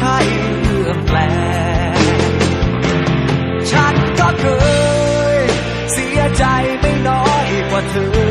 ช่ น้อ